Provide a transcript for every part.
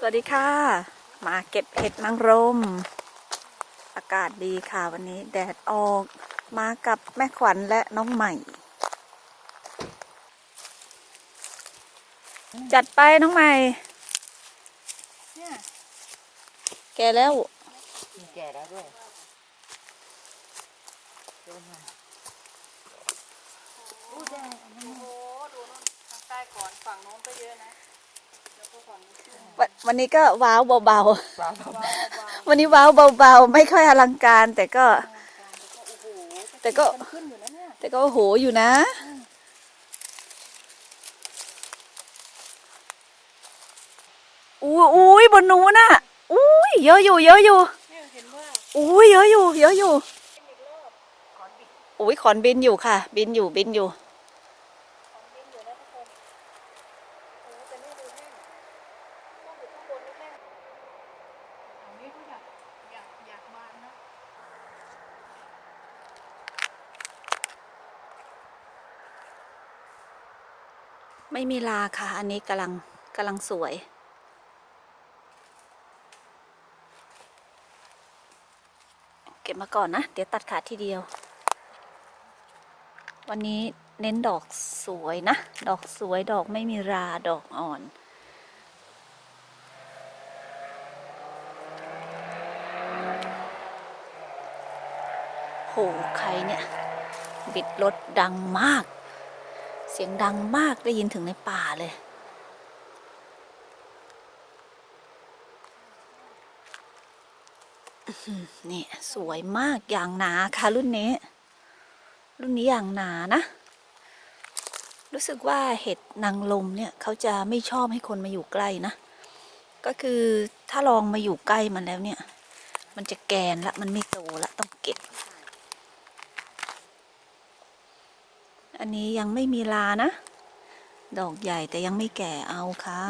สวัสดีค่ะ มาเก็บเห็ดนางรม อากาศดีค่ะวันนี้แดดออก มากับแม่ขวัญและน้องใหม่ จัดไปน้องใหม่เนี่ยแกแล้วมีแก่แล้วด้วยเดินมาอู้แดงอันนี้ โอ้ดูนู่นทางใต้ก่อนฝั่งโน้นก็เยอะนะ แล้ วก็ฝั่งนี้ขึ้นวันวันนี้ก็ว้าวเบาว้าวๆวันนี้ว้าวเบาๆ ไม่ค่อยอลังการ แต่ก็ แต่ก็มันขึ้นอยู่นะเนี่ยแต่ก็โอ้โหอยู่นะ อุ้ยอุ้ยบนนู้นน่ะ อุ้ยเยอะอยู่ เยอะอยู่เนี่ยเห็นว่าอุ้ยเยอะอยู่ เยอะอยู่อุ้ยขอนบินอยู่ค่ะ บินอยู่บินอยู่ ของดินอยู่นะทุกคนโอ้แต่นี่ดูแห้งต้องอยู่ข้างบนนี่แห้งอันนี้ก็อยากอยากอยากบานนะ ไม่มีลาค่ะ อันนี้กำลังกำลังสวย เก็บมาก่อนนะ เดี๋ยวตัดขาดทีเดียว วันนี้เน้นดอกสวยนะ ดอกสวยดอกไม่มีราดอกอ่อนโหใครเนี่ย บิดรถดังมาก สียงดังมากได้ยินถึงในป่าเลย นี่สวยมากอย่างหนาค่ะรุ่นนี้ รุ่นนี้อย่างหนานะ รู้สึกว่าเห็ดนางลมเนี่ยเขาจะไม่ชอบให้คนมาอยู่ใกล้นะ ก็คือถ้าลองมาอยู่ใกล้มันแล้วเนี่ย มันจะแกนละมันไม่โตละต้องเก็บ อันนี้ยังไม่มีลานะ ดอกใหญ่แต่ยังไม่แก่เอาค่ะ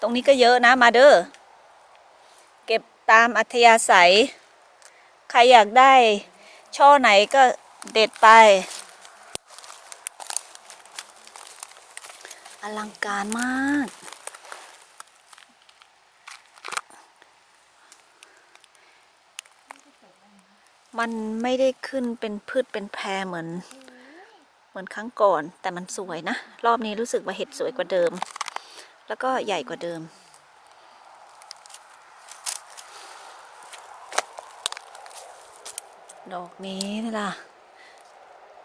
ตรงนี้ก็เยอะนะมาเด้อ เก็บตามอัธยาศัย ใครอยากได้ช่อไหนก็เด็ดไป ลังการมาก มันไม่ได้ขึ้นเป็นพืชเป็นแพรเหมือน เหมือนครั้งก่อน แต่มันสวยนะ รอบนี้รู้สึกว่าเห็ดสวยกว่าเดิม แล้วก็ใหญ่กว่าเดิมดอกนี้นี่ล่ะ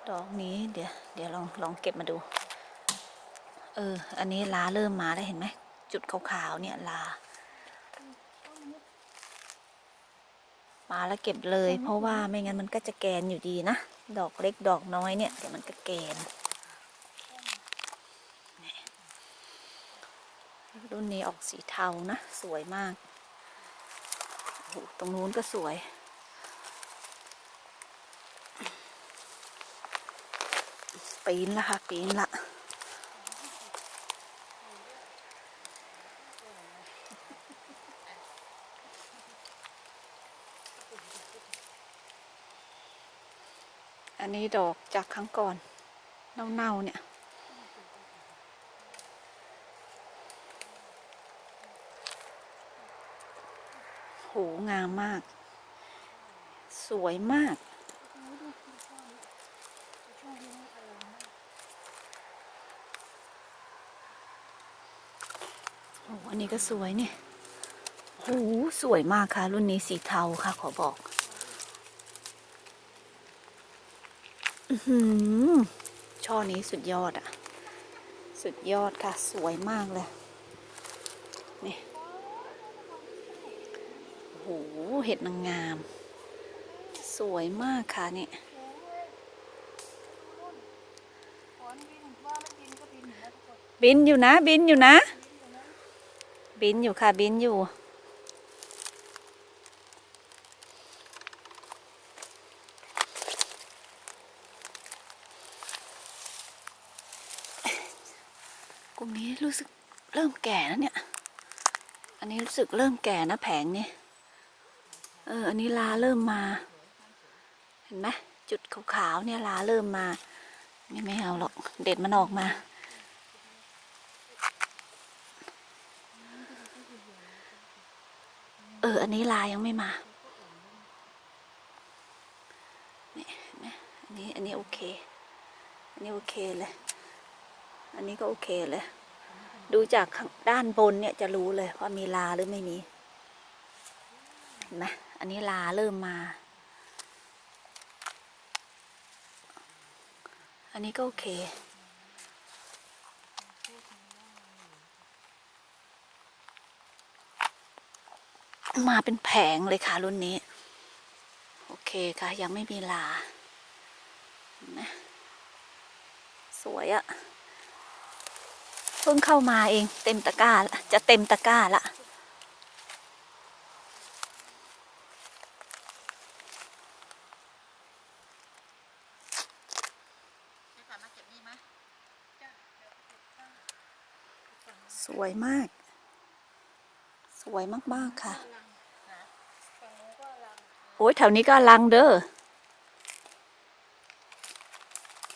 ดอกนี้เดี๋ยวเดี๋ยวลองลองเก็บมาดู เออ อันนี้ลาเริ่มมาแล้วเห็นไหม จุดขาวๆเนี่ยลา มาแล้วเก็บเลย เพราะว่าไม่งั้นมันก็จะแกนอยู่ดีนะ ดอกเล็กดอกน้อยเนี่ยเดี๋ยวมันก็แกนรุ่นนี้ออกสีเทานะ สวยมากโอ้โหตรงนู้นก็สวย ปีนละค่ะ ปีนละ นนี้ดอกจากครั้งก่อน เน่าๆเนี่ย โห งามมาก สวยมากโอ้อันนี้ก็สวยเนี่ย โห สวยมากค่ะ รุ่นนี้สีเทาค่ะ ขอบอก อือหือ ช่อนี้สุดยอดอะสุดยอดค่ะ สวยมากเลย นี่ โอ้โห เห็ดนางงาม สวยมากค่ะนี่ยบินอยู่นะ บินอยู่นะ บินอยู่ค่ะ บินอยู่ กลุ่มนี้รู้สึกเริ่มแก่แล้วเนี่ย อันนี้รู้สึกเริ่มแก่นะแผงนี้ เออ อันนี้ลาเริ่มมา เห็นไหมจุดขาวๆเนี่ยลาเริ่มมา ไม่ไม่เอาหรอก เด็ดมันออกมา เออ อันนี้ลายังไม่มาเนี่ยเห็นไหมอันนี้ อันนี้โอเค อันนี้โอเคเลย อันนี้ก็โอเคเลย ดูจากข้างด้านบนเนี่ยจะรู้เลยว่ามีลาหรือไม่มีเห็นไหมอันนี้ลาเริ่มมา อันนี้ก็โอเค มาเป็นแผงเลยค่ะรุ่นนี้ โอเคค่ะยังไม่มีลาเห็นไหมสวยอะ พิ่งเข้ามาเองเต็มตะกร้าละจะเต็มตะกร้าละสามากสวยมาก สวยมาก ๆ ค่ะโอ้ยแถวนี้ก็ลังเด้อ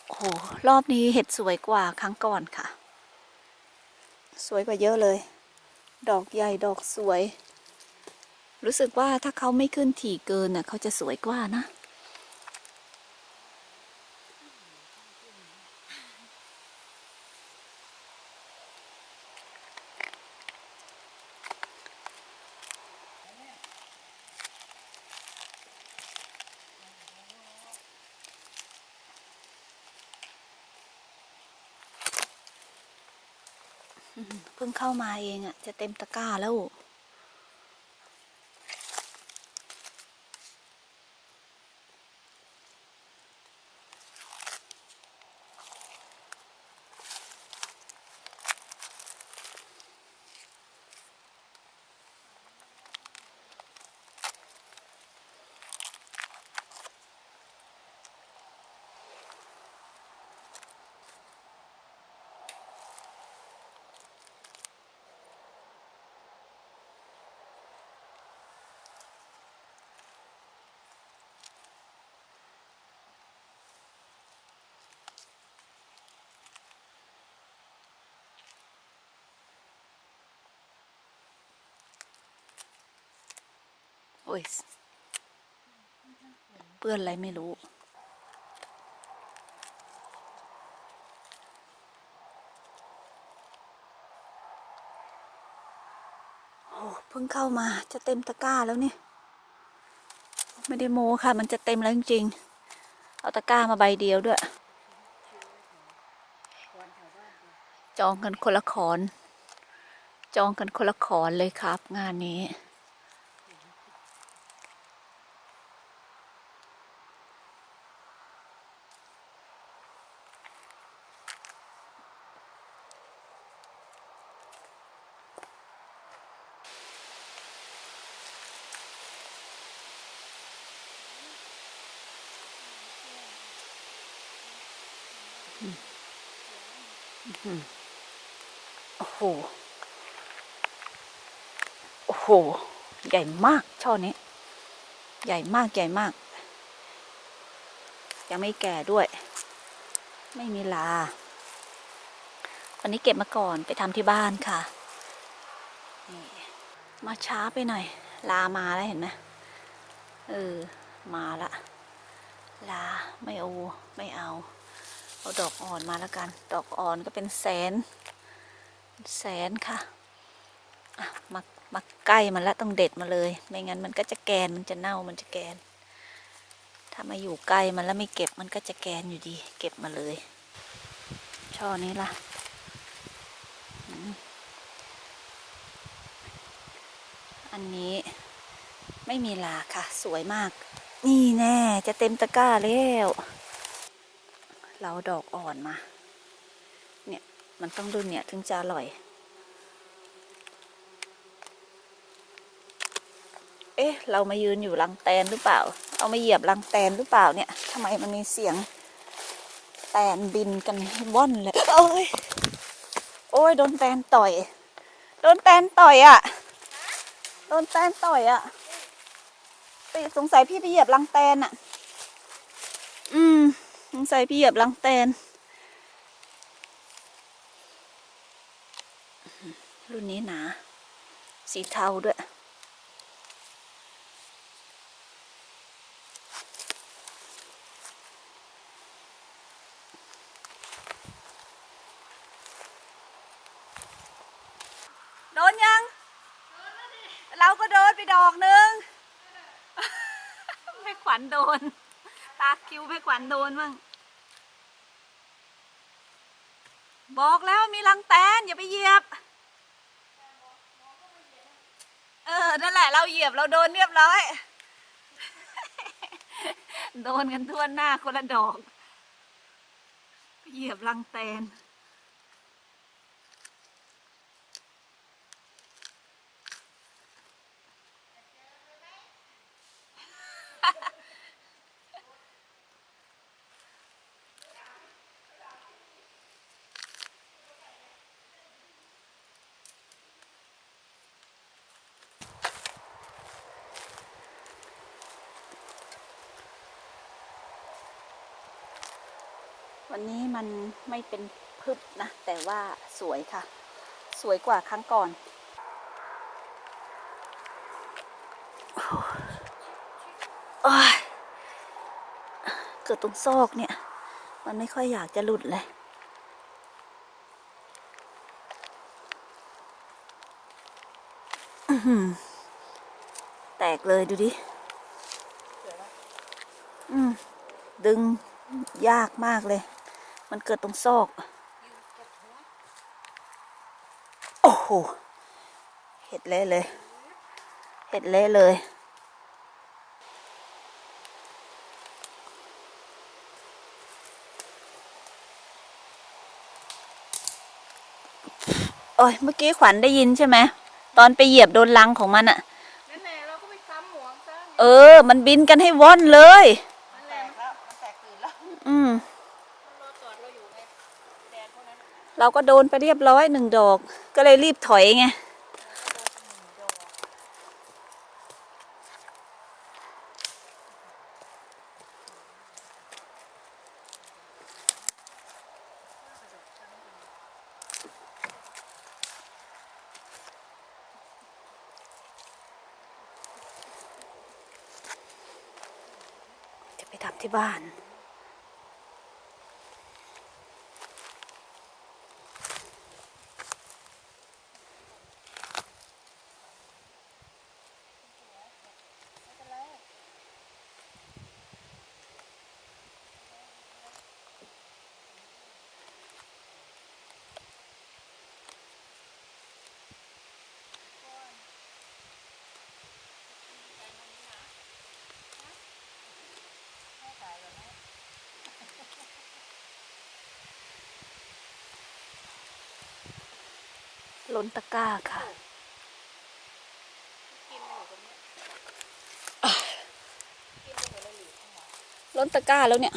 โอ้รอบนี้เห็ดสวยกว่าครั้งก่อนค่ะ สวยกว่าเยอะเลย ดอกใหญ่ดอกสวย รู้สึกว่าถ้าเขาไม่ขึ้นถี่เกินน่ะเขาจะสวยกว่านะ เพิ่งเข้ามาเองอะ่ะ จะเต็มตะกร้าแล้ว อ้ย เปื้อนอะไรไม่รู้ โอ้เพิ่งเข้ามาจะเต็มตะกร้าแล้วเนี่ย ไม่ได้โมค่ะ มันจะเต็มแล้วจริงๆ เอาตะกร้ามาใบเดียวด้วย จองกันคนละขอน จองกันคนละขอนเลยครับ งานนี้ อ้โห โอ้โห ใหญ่มากช่อนี้ ใหญ่มากใหญ่มาก ยังไม่แก่ด้วย ไม่มีลา วันนี้เก็บมาก่อนไปทำที่บ้านค่ะ นี่มาช้าไปหน่อย ลามาแล้วเห็นไหมเออ มาละ ลาไม่เอาไม่เอา เอาดอกอ่อนมาแล้วกัน ดอกอ่อนก็เป็นแสน แสนค่ะมามาใกล้มันแล้วต้องเด็ดมาเลย ไม่งั้นมันก็จะแกนมันจะเน่ามันจะแกน ถ้ามาอยู่ใกล้มันแล้วไม่เก็บมันก็จะแกนอยู่ดี เก็บมาเลย ช่อนี้ล่ะอันนี้ไม่มีลาค่ะ สวยมาก นี่แน่จะเต็มตะกร้าแล้ว เราดอกอ่อนมา มันต้องรุ่นเนี่ยถึงจะอร่อย เอ๊ะ เรามายืนอยู่รังแตนหรือเปล่า เอามาเหยียบรังแตนหรือเปล่าเนี่ยทำไมมันมีเสียงแตนบินกันว่อนเลยโอ้ยโอ้ยโดนแตนต่อย โดนแตนต่อยอะ่ะ โดนแตนต่อยอะ่ะไปสงสัยพี่ไปเหยียบรังแตนอะอืมสงสัยพี่เหยียบรังแตน รุ่นนี้หนา สีเทาด้วย โดนยัง เราก็โดนไปดอกหนึ่งไม่ขวัญโดน ตาคิวไม่ขวัญโดนมั่งบอกแล้วมีรังแตนอย่าไปเหยียบ เออนั่นแหละ เราเหยียบเราโดนเรียบร้อย โดนกันทั่วหน้าคนละดอก เหยียบรังแตน วันนี้มันไม่เป็นพึบนะ แต่ว่าสวยค่ะ สวยกว่าครั้งก่อนโอ้ยเกิดตรงซอกเนี่ย มันไม่ค่อยอยากจะหลุดเลยอื้อหือแตกเลยดูดิอืมดึงยากมากเลย มันเกิดตรงซอก โอ้โห เห็ดเละเลย เห็ดเละเลยโอ้ยเมื่อกี้ขวัญได้ยินใช่ไหม ตอนไปเหยียบโดนลังของมันอะนั่นแหละเราก็ไปซ้ำหมวงซะเออ มันบินกันให้ว่อนเลย เราก็โดนไปเรียบร้อยหนึ่งดอก ก็เลยรีบถอยไงจะไปทำที่บ้าน ล้นตะกร้าค่ะกินหมดตรงเนี้ยกินไปหมดเลยหรือข้างหลังล้นตะกร้าแล้วเนี่ย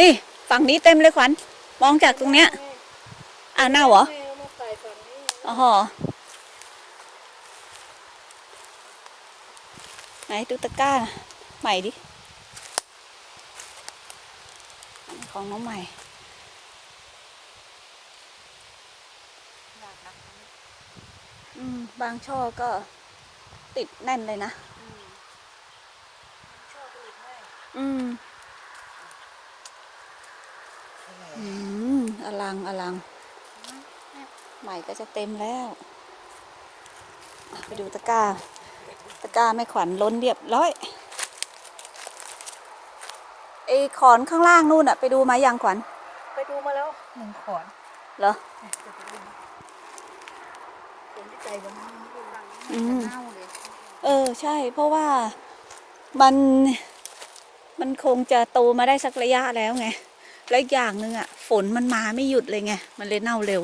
นี่ ฝั่งนี้เต็มเลยขวัญมองจากตรงเนี้ยอ่าเน่าเหรอแม่เอามาใส่ฝั่งนี้อ๋อไหนดูตะกร้า ใหม่ดิอันนี้ ของน้องใหม่อยากนักอืม บางช่อก็ติดแน่นเลยนะอืมชอบผลิตให้อืม อืม อลัง อลัง ใหม่ก็จะเต็มแล้วอะไปดูตะกร้า ตะกร้าไม่ขวัญล้นเรียบร้อยไอ้ ขอนข้างล่างนู่นอะไปดูมายังขวัญไปดูมาแล้วหนึ่งขอนเหรอเห็นที่ใจวันนั้นมันดูรังอืมเน่าเลยเออใช่ เพราะว่ามันมันคงจะโตมาได้สักระยะแล้วไง และอีกอย่างหนึ่งอะฝนมันมาไม่หยุดเลยไง มันเลยเน่าเร็ว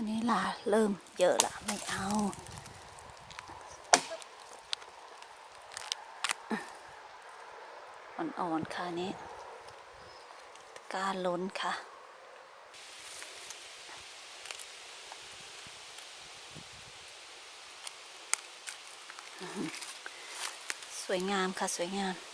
อันนี้ล่ะเริ่มเยอะละไม่เอาอ่อนๆค่ะนี้กล้าล้นค่ะ สวยงามค่ะ สวยงาม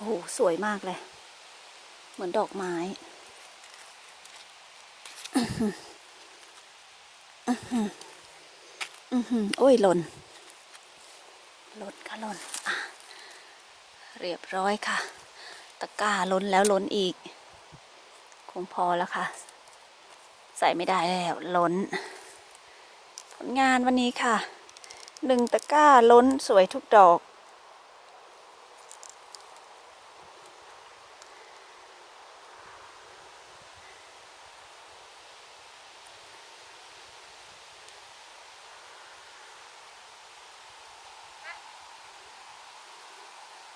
โอ้โห สวยมากเลย เหมือนดอกไม้อื้อหืออื้อหืออื้อหือโอ้ยหล่นหล่นค่ะหล่นอะเรียบร้อยค่ะ ตะกร้าล้นแล้วล้นอีก คงพอแล้วค่ะ ใส่ไม่ได้แล้วล้น ผลงานวันนี้ค่ะหนึ่งตะกร้าล้นสวยทุกดอก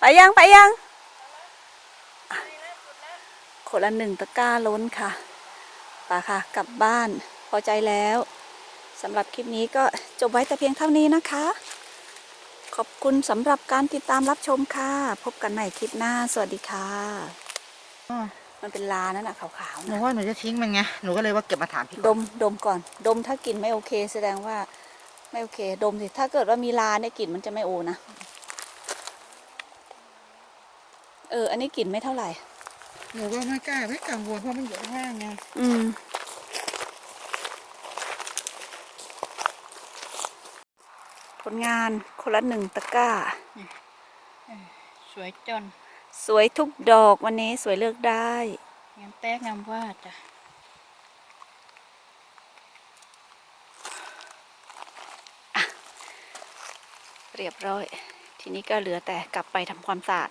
ไปยังไปยังอะคนละหนึ่งตะกร้าล้นค่ะไปค่ะ กลับบ้านพอใจแล้วสำหรับคลิปนี้ก็จบไว้แต่เพียงเท่านี้นะคะ ขอบคุณสำหรับการติดตามรับชมค่ะ พบกันใหม่คลิปหน้า สวัสดีค่ะอ๋อมันเป็นลานั่นน่ะขาวหๆนูนะว่าหนูจะทิ้งมันไง หนูก็เลยว่าเก็บมาถามพี่ดก่อนมดมก่อน ดมถ้ากลิ่นไม่โอเค แสดงว่าไม่โอเค ดมสิถ้าเกิดว่ามีลาเนี่ยกลิ่นมันจะไม่โอนะ เออ อันนี้กลิ่นไม่เท่าไหร่หนูก็ไม่กล้าไม่กังวลเพราะมันอยู่ข้างล่างไงอืม ผลงานคนละหนึ่งตะกร้า สวยจนสวยทุกดอกวันนี้สวยเลือกได้ งามแตกงามวาดจ้ะเรียบร้อย ทีนี้ก็เหลือแต่กลับไปทำความสะอาด